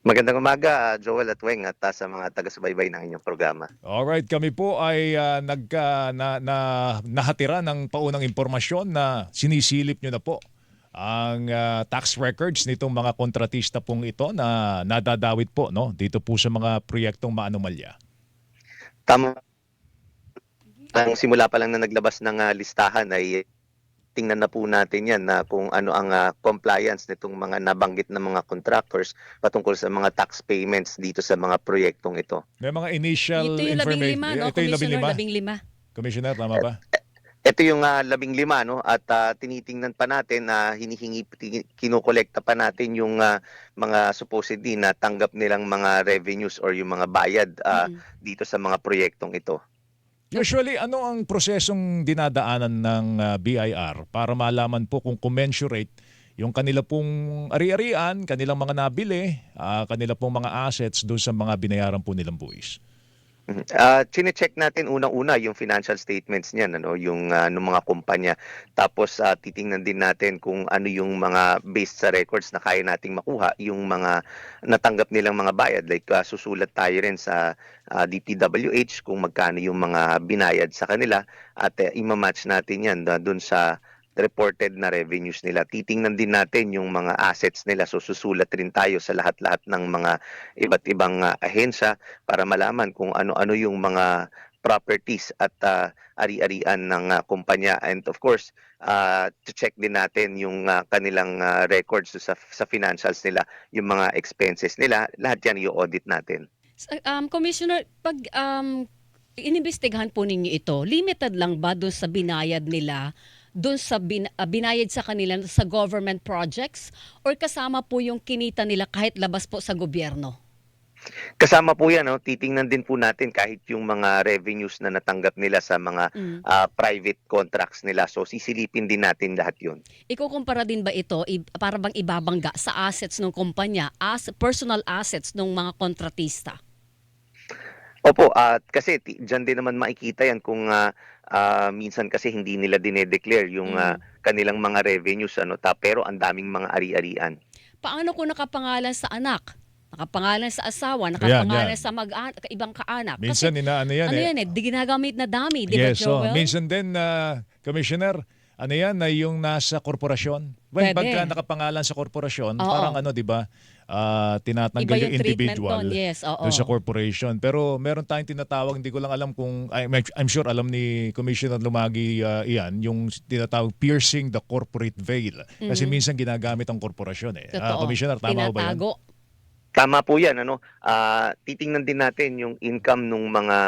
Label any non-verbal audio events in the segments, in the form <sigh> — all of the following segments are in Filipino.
Magandang umaga, ah, Joel at Weng at ah, sa mga taga-subaybay ng inyong programa. Alright, kami po ay ah, nagka, na, na, nahatira ng paunang impormasyon na sinisilip nyo na po ang ah, tax records nitong mga kontratista pong ito na nadadawit po no dito po sa mga proyektong maanomalya. Tama. Ang simula pa lang na naglabas ng ah, listahan ay tingnan na po natin yan na kung ano ang ah, compliance nitong mga nabanggit na mga contractors patungkol sa mga tax payments dito sa mga proyektong ito. May mga initial Ito yung labing information. lima, no? Ito yung labing Commissioner, lima. labing lima. Commissioner, tama ba? Ito yung ah, labing lima no at ah, tinitingnan pa natin na hinihingi ti- kinukolekta pa natin yung ah, mga supposedly na tanggap nilang mga revenues or yung mga bayad ah, Mm-mm. dito sa mga proyektong ito. Usually, ano ang prosesong dinadaanan ng ah, BIR para malaman po kung commensurate yung kanila pong ari-arian, kanilang mga nabili, ah, kanila pong mga assets doon sa mga binayaran po nilang buwis? Ah, chine-check natin unang-una yung financial statements niyan ano, yung ah, ng mga kumpanya. Tapos ah, titingnan din natin kung ano yung mga based sa records na kaya nating makuha, yung mga natanggap nilang mga bayad like ah, susulat tayo rin sa ah, DPWH kung magkano yung mga binayad sa kanila at uh, ima-match natin yan ah, dun sa reported na revenues nila. Titingnan din natin yung mga assets nila. So susulat rin tayo sa lahat-lahat ng mga iba't ibang ah, ahensya para malaman kung ano-ano yung mga properties at ah, ari-arian ng ah, kumpanya and of course uh, to check din natin yung ah, kanilang ah, records sa sa financials nila yung mga expenses nila lahat yan i-audit natin Um, Commissioner, pag um, inimbestigahan po ninyo ito, limited lang ba doon sa binayad nila, doon sa bin- ah, binayad sa kanila sa government projects or kasama po yung kinita nila kahit labas po sa gobyerno? kasama po yan no titingnan din po natin kahit yung mga revenues na natanggap nila sa mga Mm. ah, private contracts nila so sisilipin din natin lahat yun Ikukumpara din ba ito para bang ibabangga sa assets ng kumpanya, as personal assets ng mga kontratista? Opo, at kasi ti- dyan din naman makikita yan kung ah, ah, minsan kasi hindi nila dinedeclare yung ah, kanilang mga revenues ano ta pero ang daming mga ari-arian. Paano kung nakapangalan sa anak? Nakapangalan sa asawa, nakapangalan yan. sa mag ibang kaanak. Minsan, inaano yan ano eh. yan eh, di ginagamit na dami, di ba yes, so, minsan din, na Commissioner, ano yan, na yung nasa korporasyon. When Pwede. pagka nakapangalan sa korporasyon, Oo. parang ano, di ba, ah, tinatanggal Iba yung, yung treatment individual doon, yes, oo. doon sa corporation. Pero meron tayong tinatawag, hindi ko lang alam kung, I'm, I'm sure alam ni Commissioner Lumagi ah, iyan, yung tinatawag piercing the corporate veil. Kasi Mhm. minsan ginagamit ang korporasyon eh. Ah, Totoo. Commissioner, tama ho ba yan? Tinatago. Tama po 'yan ano. Ah, titingnan din natin yung income ng mga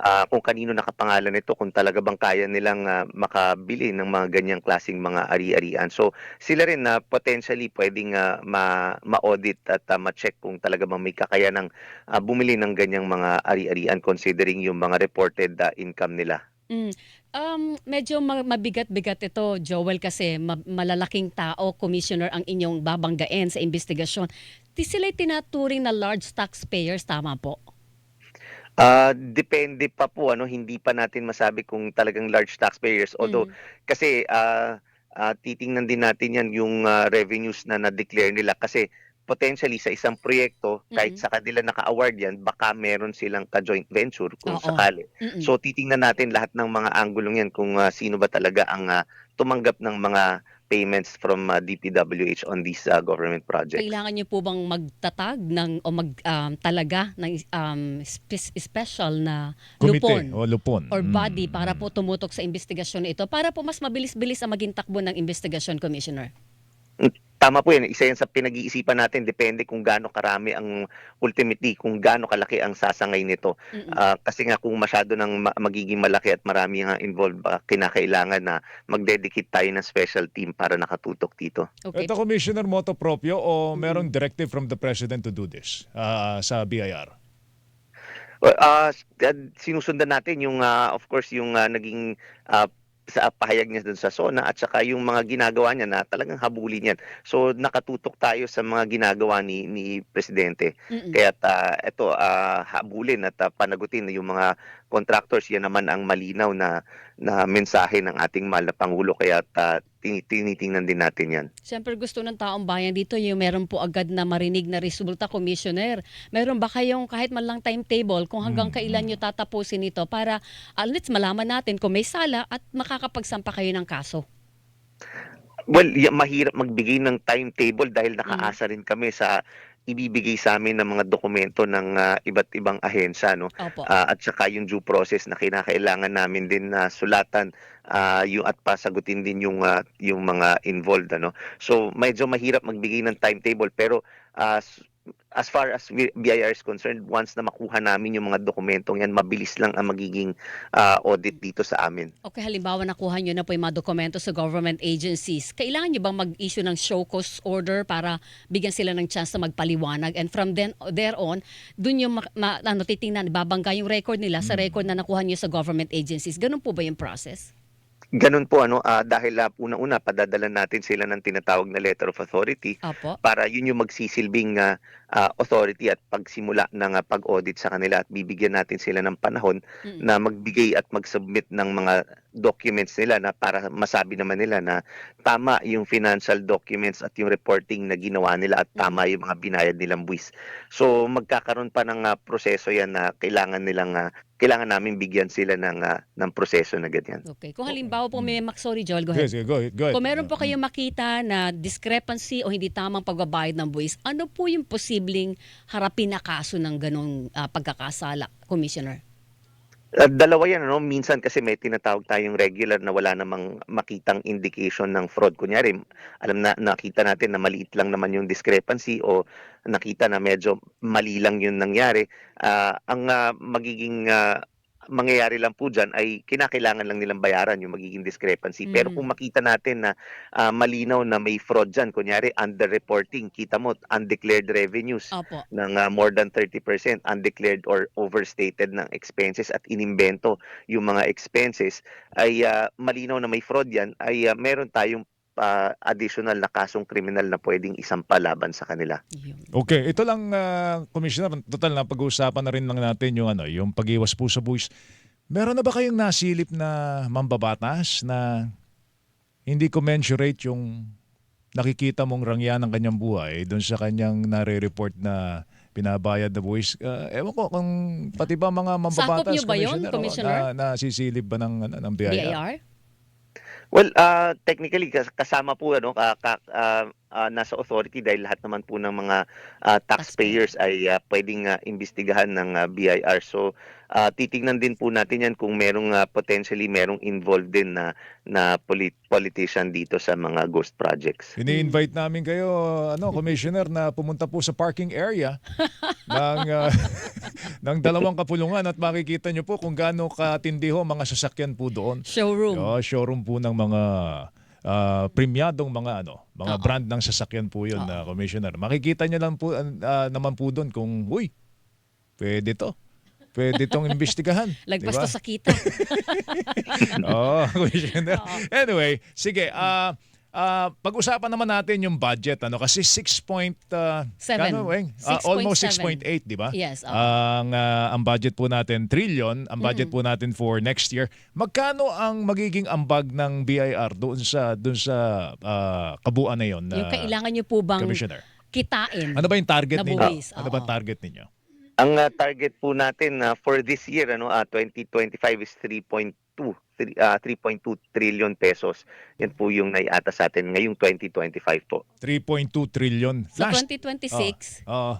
ah, kung kanino nakapangalan nito kung talaga bang kaya nilang ah, makabili ng mga ganyang klasing mga ari-arian. So sila rin na potentially pwedeng ah, ma ma-audit at ah, ma-check kung talaga bang may kakayanang ah, bumili ng ganyang mga ari-arian considering yung mga reported ah, income nila. Mm. Um, medyo ma- mabigat-bigat ito, Joel, kasi ma- malalaking tao, commissioner, ang inyong babanggain sa investigasyon. Di sila tinaturing na large taxpayers, tama po? Ah, depende pa po ano, hindi pa natin masabi kung talagang large taxpayers although Mm. kasi ah ah, titingnan din natin yan yung ah, revenues na na-declare nila kasi potentially sa isang proyekto kahit Mm. sa kanila naka-award yan baka meron silang ka-joint venture kung Oo. sakali. Mm-mm. So titingnan natin lahat ng mga anggulong yan kung ah, sino ba talaga ang ah, tumanggap ng mga payments from ah, DPWH on these ah, government projects. Kailangan niyo po bang magtatag ng, o mag, um, talaga ng um, spe- special na lupon? o lupon. or Mm. body para po tumutok sa investigasyon na ito para po mas mabilis-bilis ang maging takbo ng investigasyon, Commissioner. Tama po yan. Isa yan sa pinag-iisipan natin. Depende kung gaano karami ang ultimately, kung gaano kalaki ang sasangay nito. Mm-mm. Ah, kasi nga kung masyado nang ma- magiging malaki at marami nga involved, baka kinakailangan na mag-dedicate tayo ng special team para nakatutok dito. okay. Ito, Commissioner, moto proprio o Mm. merong directive from the President to do this ah, sa BIR? Well, ah, ah, sinusundan natin yung, ah, of course, yung ah, naging ah, sa pahayag niya dun sa SONA at saka yung mga ginagawa niya na talagang habulin yan. So nakatutok tayo sa mga ginagawa ni ni presidente. Mm-mm. Kaya ito ah, habulin at ah, panagutin yung mga contractors yan naman ang malinaw na na mensahe ng ating mahal na pangulo kaya tin- tinitingnan din natin yan. Siyempre gusto ng taong bayan dito yung meron po agad na marinig na resulta, Commissioner. Meron ba kayong kahit man lang timetable kung hanggang kailan nyo tatapusin ito para at least malaman natin kung may sala at makakapagsampa kayo ng kaso? Well, y- mahirap magbigay ng timetable dahil nakaasa rin kami sa ibibigay sa amin ng mga dokumento ng ah, iba't ibang ahensya no Opo. Ah, at saka yung due process na kinakailangan namin din na sulatan ah, yung at pasagutin din yung ah, yung mga involved ano so medyo mahirap magbigay ng timetable pero as as far as BIR is concerned once na makuha namin yung mga dokumentong yan mabilis lang ang magiging ah, audit dito sa amin Okay, halimbawa nakuha nyo na po yung mga dokumento sa government agencies. Kailangan nyo bang mag-issue ng show cause order para bigyan sila ng chance na magpaliwanag? And from then, there on, dun yung ma, ma- ano, titingnan, babangga yung record nila sa record na nakuha nyo sa government agencies. Ganun po ba yung process? Ganun po ano ah, dahil ah, una-una padadala natin sila ng tinatawag na letter of authority Opo. para yun yung magsisilbing ah, ah, authority at pagsimula ng ah, pag-audit sa kanila at bibigyan natin sila ng panahon Mm. na magbigay at mag-submit ng mga documents nila na para masabi naman nila na tama yung financial documents at yung reporting na ginawa nila at tama yung mga binayad nilang buwis. So magkakaroon pa ng ah, proseso yan na kailangan nilang ah, kailangan namin bigyan sila ng ah, ng proseso na ganyan. Okay. Kung halimbawa po may, mak- sorry Joel, go ahead. Yes, go ahead, go ahead. Kung meron po kayong makita na discrepancy o hindi tamang pagbabayad ng buwis, ano po yung posibleng harapin na kaso ng ganong ah, pagkakasala, Commissioner? Uh, dalawa yan, ano? Minsan kasi may tinatawag tayong regular na wala namang makitang indication ng fraud. Kunyari, alam na, nakita natin na maliit lang naman yung discrepancy o nakita na medyo mali lang yung nangyari. Ah, ang ah, magiging ah, mangyayari lang po dyan ay kinakailangan lang nilang bayaran yung magiging discrepancy. Pero Mm. kung makita natin na ah, malinaw na may fraud dyan, kunyari underreporting, kita mo undeclared revenues Opo. ng ah, more than 30% undeclared or overstated ng expenses at inimbento yung mga expenses ay ah, malinaw na may fraud yan ay ah, meron tayong ah, additional na kasong kriminal na pwedeng isampa laban sa kanila. Okay, ito lang uh, Commissioner, total na pag-uusapan na rin lang natin yung ano, yung pag-iwas po sa buwis. Meron na ba kayong nasilip na mambabatas na hindi commensurate yung nakikita mong rangya ng kanyang buhay doon sa kanyang nare-report na pinabayad na buwis? Uh, ewan ko kung pati ba mga mambabatas, niyo ba yun, Commissioner? Na, nasisilip ba ng, ano, ng BIR? BIR? Well, ah, technically kas- kasama po ano ka, ka- ah, ah, nasa authority dahil lahat naman po ng mga ah, taxpayers ay ah, pwedeng ah, imbestigahan ng ah, BIR. So ah, titingnan din po natin yan kung merong ah, potentially merong involved din na na polit- politician dito sa mga ghost projects. Ini-invite namin kayo, ano, Commissioner, na pumunta po sa parking area <laughs> ng, ah, ng dalawang kapulungan at makikita nyo po kung gaano katindi ho mga sasakyan po doon. Showroom. Oh, showroom po ng mga ah, premiadong mga ano, mga Oo. brand ng sasakyan po 'yun, na Commissioner. Makikita nyo lang po ah, naman po doon kung, uy, pwede to. Pwede tong imbestigahan. <laughs> Lagpas di ba? to sa kita. <laughs> Oo, Commissioner. <laughs> Oo. Anyway, sige, ah ah, pag-usapan naman natin yung budget ano kasi 6 point uh, Seven. Ah, 6.7. almost 6.8, di ba? Yes, oo. Ang ah, ang budget po natin trillion, ang budget po natin for next year. Magkano ang magiging ambag ng BIR doon sa doon sa ah, kabuuan na 'yon? yung kailangan nyo po bang Commissioner. kitain? Ano ba yung target ninyo? buwis, Ano ba target ninyo? Ang ah, target po natin ah, for this year ano ah, 2025 is 3.2 three- ah, 3.2 trillion pesos. Yan po yung naiata sa atin ngayong 2025 po. 3.2 trillion. Sa Last 2026, Oo.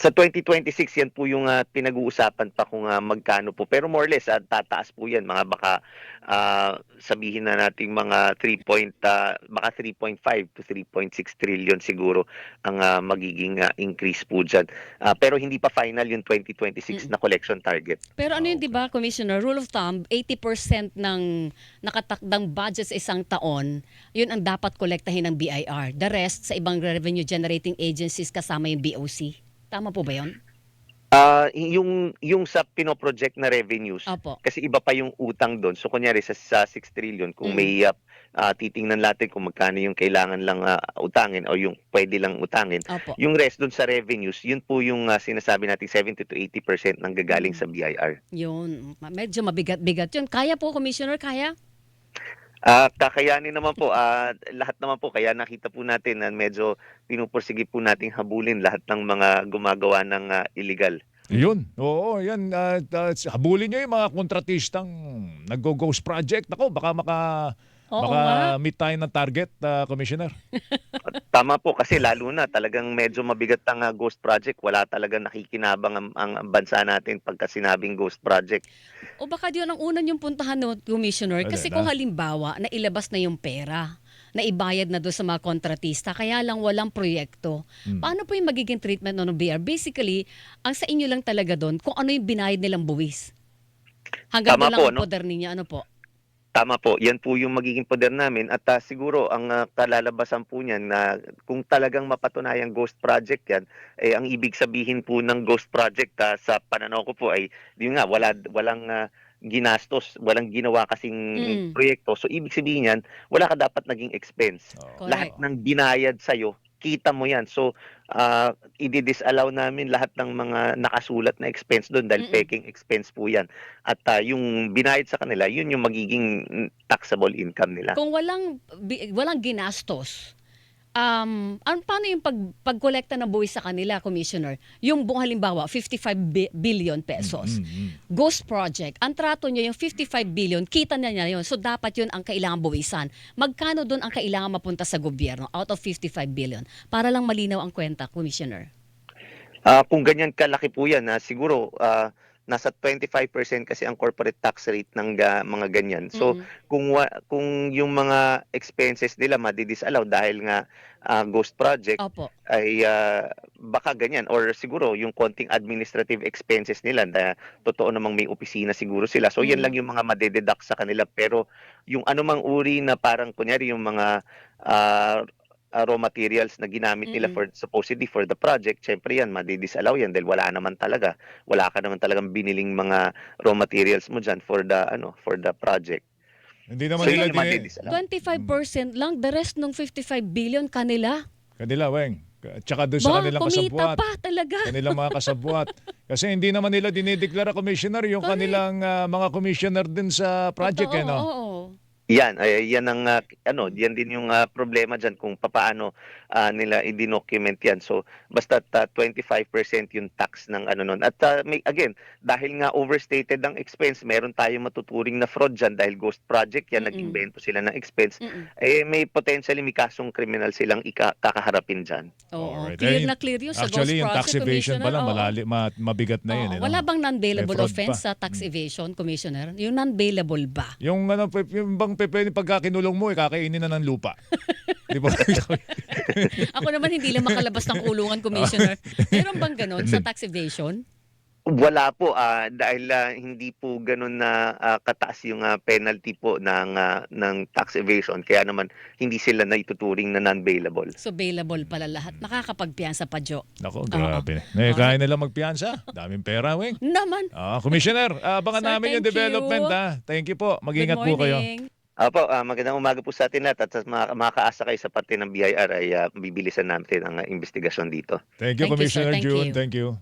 Sa 2026 yan po yung ah, pinag-uusapan pa kung ah, magkano po. Pero more or less ah, tataas po yan. Mga baka ah, sabihin na nating mga 3 point, ah, baka 3.5 to 3.6 trillion siguro ang ah, magiging ah, increase po dyan. Ah, pero hindi pa final yung 2026 na collection target. Pero ano yun, di ba, Commissioner? Rule of thumb, 80% ng nakatakdang budget sa isang taon, yun ang dapat kolektahin ng BIR. The rest, sa ibang revenue generating agencies kasama yung BOC. Tama po ba yun? Ah, yung yung sa pinoproject na revenues Opo. kasi iba pa yung utang doon. So kunyari sa, sa 6 trillion kung Mm. may ah, titingnan natin kung magkano yung kailangan lang ah, utangin o yung pwede lang utangin. Opo. Yung rest doon sa revenues, yun po yung ah, sinasabi natin 70 to 80% nang gagaling Mm. sa BIR. Yun. Ma- Medyo mabigat-bigat yun. Kaya po, Commissioner? Kaya? Ah, kakayanin naman po, ah, lahat naman po kaya nakita po natin na medyo pinupursige po nating habulin lahat ng mga gumagawa ng ah, illegal. Yun. Oo, yan. ah, habulin nyo yung mga kontratistang nag-ghost project. Ako, baka maka, Oo baka nga. meet tayo ng target, ah, Commissioner. Tama po kasi lalo na talagang medyo mabigat ang ah, ghost project. Wala talagang nakikinabang ang, ang bansa natin pagka sinabing ghost project. O baka yun ang una yung puntahan no, Commissioner. Kasi na? kung halimbawa, na ilabas na yung pera, na ibayad na doon sa mga kontratista, kaya lang walang proyekto. Hmm. Paano po yung magiging treatment no, ng BR? Basically, ang sa inyo lang talaga doon, kung ano yung binayad nilang buwis. Hanggang Tama doon lang po, ang no? poder ninyo. Ano po? Tama po, yan po yung magiging poder namin at ah, siguro ang ah, kalalabasan po niyan na kung talagang mapatunayang ghost project yan, eh, ang ibig sabihin po ng ghost project ah, sa pananaw ko po ay yun nga wala walang ah, ginastos, walang ginawa kasing Mm. proyekto. So ibig sabihin yan, wala ka dapat naging expense. Correct. Lahat ng binayad sa kita mo yan. So ah, i-disallow namin lahat ng mga nakasulat na expense doon dahil Mm-mm. peking expense po yan. At ah, yung binayad sa kanila, yun yung magiging taxable income nila. Kung walang bi- walang ginastos, um, ano, paano yung pag, pagkolekta ng buwis sa kanila, Commissioner? Yung buong halimbawa, 55 bi- billion pesos. Mm, mm. Ghost Project, ang trato niya yung 55 billion, kita na niya yun. So dapat yun ang kailangan buwisan. Magkano doon ang kailangan mapunta sa gobyerno out of 55 billion? Para lang malinaw ang kwenta, Commissioner. Ah, kung ganyan kalaki po yan, ah, siguro ah, nasa 25% kasi ang corporate tax rate ng ga- mga ganyan. So Mm-mm. kung wa- kung yung mga expenses nila madidisallow dahil nga ah, ghost project Opo. ay ah, baka ganyan or siguro yung konting administrative expenses nila na totoo namang may opisina siguro sila. So yan Mm. lang yung mga madededuct sa kanila pero yung anumang uri na parang kunyari yung mga ah, ah, raw materials na ginamit nila Mm. for supposedly for the project, syempre yan madidisallow yan dahil wala naman talaga. Wala ka naman talagang biniling mga raw materials mo dyan for the ano for the project. Hindi naman So nila din, madidisallow. 25% lang, the rest ng 55 billion kanila. kanila, Weng. Tsaka doon sa kanilang kumita kasabwat. pa talaga. kanilang mga kasabwat. Kasi hindi naman nila dinideklara commissioner yung Correct. kanilang ah, mga commissioner din sa project. Totoo, eh, no? oo. Yan, ay, yan ang ah, ano, yan din yung ah, problema diyan kung papaano ah, nila i-document yan. So basta 25% yung tax ng ano nun. At ah, may again, dahil nga overstated ang expense, meron tayong matuturing na fraud diyan dahil ghost project yan, Mm-mm. nag-invento sila ng expense. Mm-mm. Eh may potentially may kasong criminal silang ika- kakaharapin diyan. Oo. Alright. Clear Eh, na clear yun sa Actually, Ghost yung tax Project, evasion pa lang, malali, ma- mabigat na yun. Oo. eh, no? Wala bang non-bailable offense pa. sa tax evasion, Commissioner? Yung non-bailable ba? Yung ano, yung bang pepe, pagka kinulong mo, eh, kakainin na ng lupa. Di ba? <laughs> Ako naman hindi lang makalabas ng kulungan, Commissioner. Meron bang ganon sa <laughs> tax evasion? Wala po ah, dahil ah, hindi po ganun na ah, kataas yung ah, penalty po ng ah, ng tax evasion kaya naman hindi sila naituturing na non-bailable. So bailable pala lahat. Nakakapagpiyansa pa, Jo. Nako, grabe. Eh, kaya nila magpiyansa. Daming pera, Weng. Naman. Ah, Commissioner, abangan Sir, namin yung thank you. development. Ha? Thank you po. Mag-ingat Good po kayo. morning. Apo, ah, magandang umaga po sa atin lahat at sa mga makakaasa kayo sa parte ng BIR ay ah, bibilisan natin ang ah, investigasyon dito. Thank you, Thank you, sir. Commissioner Thank June. you. Thank you.